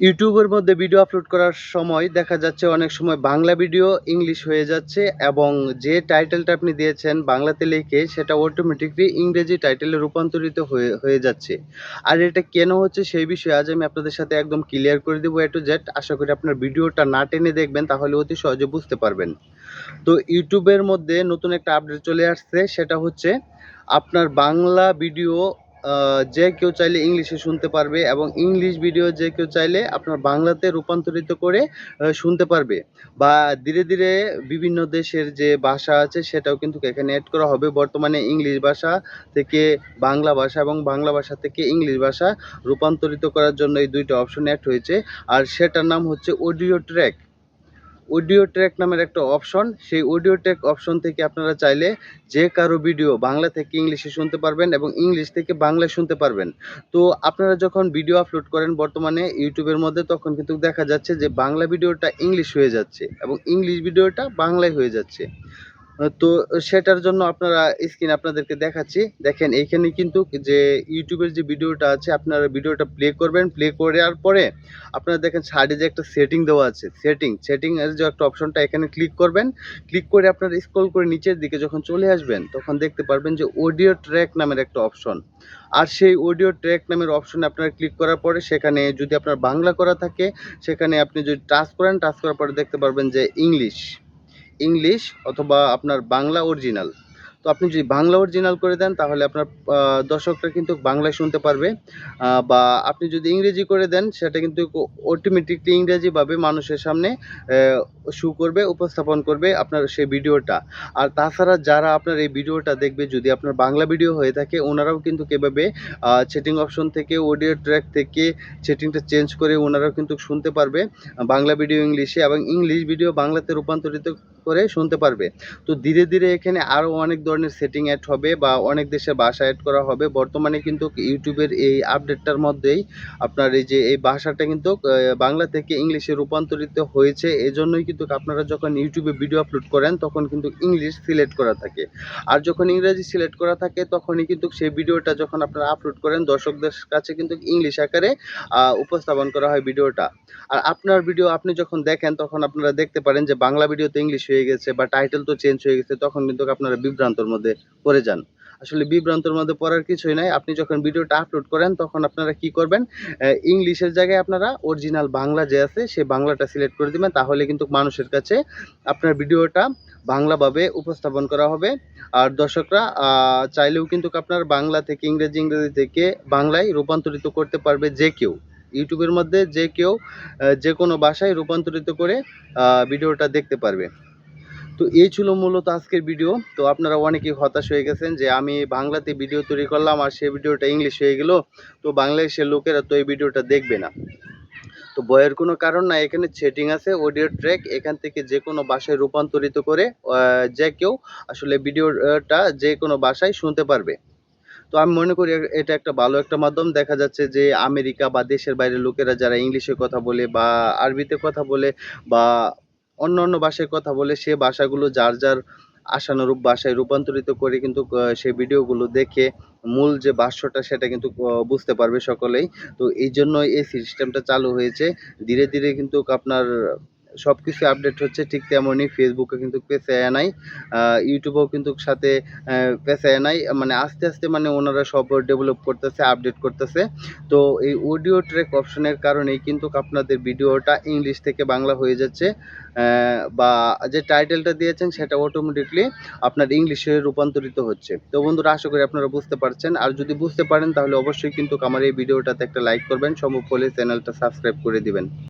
ইউটিউবের মধ্যে video upload করার সময় দেখা যাচ্ছে অনেক সময় বাংলা ভিডিও ইংলিশ হয়ে যাচ্ছে এবং যে টাইটেলটা আপনি দিয়েছেন বাংলাতে লিখে সেটা অটোমেটিকলি ইংরেজি টাইটেলে রূপান্তরিত হয়ে হয়ে যাচ্ছে। আর এটা কেন হচ্ছে সেই বিষয়ে আজ আমি আপনাদের সাথে একদম ক্লিয়ার করে দেবো এ টু জেড আশা করি আপনার ভিডিওটা না টেনে দেখবেন, তাহলে অতি সহজে বুঝতে পারবেন। তো ইউটিউবের মধ্যে নতুন একটা আপডেট চলে আসছে, সেটা হচ্ছে আপনার বাংলা ভিডিও যে কেউ চাইলে ইংলিশে শুনতে পারবে এবং ইংলিশ ভিডিও যে কেউ চাইলে আপনার বাংলাতে রূপান্তরিত করে শুনতে পারবে। বা ধীরে ধীরে বিভিন্ন দেশের যে ভাষা আছে সেটাও কিন্তু এখানে অ্যাড করা হবে। বর্তমানে ইংলিশ ভাষা থেকে বাংলা ভাষা এবং বাংলা ভাষা থেকে ইংলিশ ভাষা রূপান্তরিত করার জন্য এই দুইটা অপশন অ্যাড হয়েছে। আর সেটার নাম হচ্ছে অডিও ট্র্যাক। অডিও ট্র্যাক নামের একটা অপশন সেই অডিও ট্র্যাক অপশন থেকে আপনারা চাইলে যে কারও ভিডিও বাংলা থেকে ইংলিশে শুনতে পারবেন এবং ইংলিশ থেকে বাংলায় শুনতে পারবেন। তো আপনারা যখন ভিডিও আপলোড করেন বর্তমানে ইউটিউবের মধ্যে, তখন কিন্তু দেখা যাচ্ছে যে বাংলা ভিডিওটা ইংলিশ হয়ে যাচ্ছে এবং ইংলিশ ভিডিওটা বাংলায় হয়ে যাচ্ছে। তো সেটার জন্য আপনারা স্ক্রিন আপনাদেরকে দেখাচ্ছি। দেখেন, এইখানে কিন্তু যে ইউটিউবের যে ভিডিওটা আছে, আপনারা ভিডিওটা প্লে করবেন। প্লে করার পরে আপনারা দেখেন সাইডে যে একটা সেটিং দেওয়া আছে সেটিং সেটিং এর যে একটা অপশনটা এখানে ক্লিক করবেন। ক্লিক করে আপনারা স্ক্রল করে নিচের দিকে যখন চলে আসবেন, তখন দেখতে পারবেন যে অডিও ট্র্যাক নামের একটা অপশন আর সেই অডিও ট্র্যাক নামের অপশনে আপনারা ক্লিক করার পরে সেখানে যদি আপনার বাংলা করা থাকে, সেখানে আপনি যদি টাচ করেন টাচ করার পরে দেখতে পারবেন যে ইংলিশ ইংলিশ অথবা আপনার বাংলা অরিজিনাল তো আপনি যদি বাংলা অরিজিনাল করে দেন, তাহলে আপনার দর্শকরা কিন্তু বাংলায় শুনতে পারবে। বা আপনি যদি ইংরেজি করে দেন, সেটা কিন্তু অটোমেটিকলি ইংরেজিভাবে মানুষের সামনে শু করবে, উপস্থাপন করবে আপনার সেই ভিডিওটা। আর তাছাড়া যারা আপনার এই ভিডিওটা দেখবে, যদি আপনার বাংলা ভিডিও হয়ে থাকে, ওনারাও কিন্তু কীভাবে সেটিং অপশন থেকে অডিও ট্র্যাক থেকে সেটিংটা চেঞ্জ করে ওনারাও কিন্তু শুনতে পারবে, বাংলা ভিডিও ইংলিশে। এবং ইংলিশ ভিডিও বাংলাতে রূপান্তরিত করে শুনতে পারবে। তো ধীরে ধীরে এখানে আরও অনেক ধরনের সেটিং অ্যাড হবে বা অনেক দেশের ভাষা অ্যাড করা হবে। বর্তমানে কিন্তু ইউটিউবের এই আপডেটটার মধ্যেই আপনার এই যে এই ভাষাটা কিন্তু বাংলা থেকে ইংলিশে রূপান্তরিত হয়েছে। এজন্যই কিন্তু আপনারা যখন ইউটিউবে ভিডিও আপলোড করেন, তখন কিন্তু ইংলিশ সিলেক্ট করা থাকে। আর যখন ইংরেজি সিলেক্ট করা থাকে, তখনই কিন্তু সেই ভিডিওটা যখন আপনারা আপলোড করেন, দর্শকদের কাছে কিন্তু ইংলিশ আকারে উপস্থাপন করা হয় ভিডিওটা আর আপনার ভিডিও আপনি যখন দেখেন, তখন আপনারা দেখতে পারেন যে বাংলা ভিডিও তো ইংলিশ গেছে বা টাইটেল তো চেঞ্জ হয়ে গেছে, তখন কিন্তু আপনারা বিভ্রান্তর মধ্যে পড়ে যান। আসলে বিভ্রান্তর মধ্যে পড়ার কিছুই নাই। আপনি যখন ভিডিওটা আপলোড করেন, তখন আপনারা কি করবেন? ইংলিশের জায়গায় আপনারা অরিজিনাল বাংলা যে আছে সেই বাংলাটা সিলেক্ট করে দিবেন। তাহলে কিন্তু মানুষের কাছে আপনার ভিডিওটা বাংলাভাবে উপস্থাপন করা হবে। আর দর্শকরা চাইলেও কিন্তু আপনার বাংলা থেকে ইংরেজি ইংরেজি থেকে বাংলায় রূপান্তরিত করতে পারবে যে কেউ। ইউটিউবের মধ্যে যে কেউ যে কোনো ভাষায় রূপান্তরিত করে ভিডিওটা দেখতে পারবে। তো এই ছিল মূলত আজকের ভিডিও তো আপনারা অনেকেই হতাশ হয়ে গেছেন যে আমি বাংলাতে ভিডিও তৈরি করলাম আর সেই ভিডিওটা ইংলিশ হয়ে গেল। তো বাংলাদেশের লোকেরা তো এই ভিডিওটা দেখবে না। তো বইয়ের কোনো কারণ না, এখানে সেটিং আছে অডিও ট্র্যাক এখান থেকে যে কোনো ভাষায় রূপান্তরিত করে যে কেউ আসলে ভিডিওটা যে কোনো ভাষায় শুনতে পারবে। তো আমি মনে করি এটা একটা ভালো একটা মাধ্যম। দেখা যাচ্ছে যে আমেরিকা বা দেশের বাইরের লোকেরা যারা ইংলিশে কথা বলে বা আরবিতে কথা বলে বা অন্য অন্য ভাষায় কথা বলে সে ভাষাগুলো যার যার আশানুরূপ ভাষায় রূপান্তরিত করে কিন্তু সেই ভিডিওগুলো দেখে মূল যে ভাষ্যটা সেটা কিন্তু বুঝতে পারবে সকলেই। তো এই জন্য এই সিস্টেমটা চালু হয়েছে। ধীরে ধীরে কিন্তু আপনার সব কিছু আপডেট হচ্ছে ঠিক তেমনই ফেসবুকে কিন্তু পেছায় নাই ইউটিউবেও কিন্তু সাথে পেছায় নাই মানে আস্তে আস্তে মানে ওনারা সব ডেভেলপ করতেছে আপডেট করতেছে। তো এই অডিও ট্র্যাক অপশনের কারণেই কিন্তু আপনাদের ভিডিওটা ইংলিশ থেকে বাংলা হয়ে যাচ্ছে বা যে টাইটেলটা দিয়েছেন সেটা অটোমেটিকলি আপনার ইংলিশে রূপান্তরিত হচ্ছে। তো বন্ধুরা, আশা করি আপনারা বুঝতে পারছেন। আর যদি বুঝতে পারেন, তাহলে অবশ্যই কিন্তু আমার এই ভিডিওটাতে একটা লাইক করবেন সম্ভব হলে চ্যানেলটা সাবস্ক্রাইব করে দিবেন।